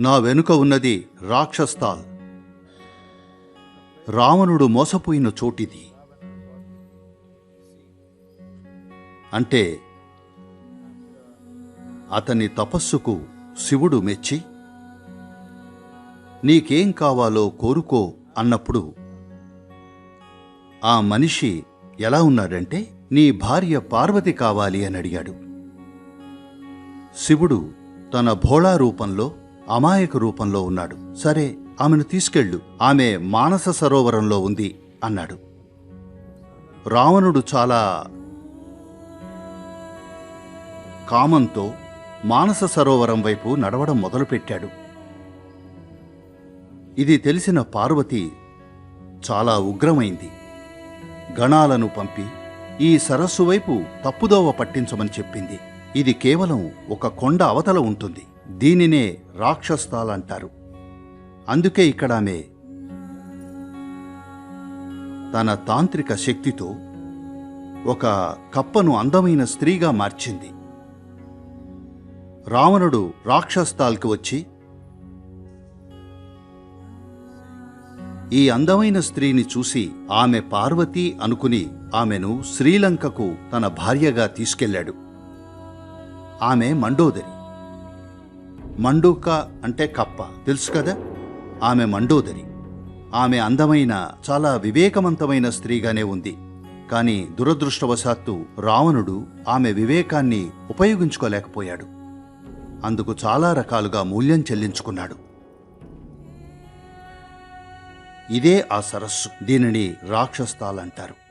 నా వెనుక ఉన్నది రాక్షస్థాల్ రావణుడు మోసపోయిన చోటిది. అంటే అతని తపస్సుకు శివుడు మెచ్చి నీకేం కావాలో కోరుకో అన్నప్పుడు ఆ మనిషి ఎలా ఉన్నాడంటే నీ భార్య పార్వతి కావాలి అని అడిగాడు. శివుడు తన భోళా రూపంలో అమాయక రూపంలో ఉన్నాడు. సరే ఆమెను తీసుకెళ్ళు. ఆమె మానస సరోవరంలో ఉంది అన్నాడు. రావణుడు చాలా కామంతో మానస సరోవరం వైపు నడవడం మొదలుపెట్టాడు. ఇది తెలిసిన పార్వతి చాలా ఉగ్రమైంది. గణాలను పంపి ఈ సరస్సు వైపు తప్పుదోవ పట్టించమని చెప్పింది. ఇది కేవలం ఒక కొండ అవతల ఉంటుంది. దీనినే రాక్షస్థాలంటారు అందుకే ఇక్కడ ఆమె తన తాంత్రిక శక్తితో ఒక కప్పను అందమైన స్త్రీగా మార్చింది. రావణుడు రాక్షస్థాల్కి వచ్చి ఈ అందమైన స్త్రీని చూసి ఆమె పార్వతి అనుకుని ఆమెను శ్రీలంకకు తన భార్యగా తీసుకెళ్ళాడు. ఆమె మండోదరి. మండూక అంటే కప్ప. తెలుసు కదా? ఆమె మండోదరి. ఆమె అందమైన చాలా వివేకవంతమైన స్త్రీగానే ఉంది. కానీ దురదృష్టవశాత్తు రావణుడు ఆమె వివేకాన్ని ఉపయోగించుకోలేకపోయాడు. అందుకు చాలా రకాలుగా మూల్యం చెల్లించుకున్నాడు. ఇదే ఆ సరస్సు. దీనిని రాక్షస్థాలంటారు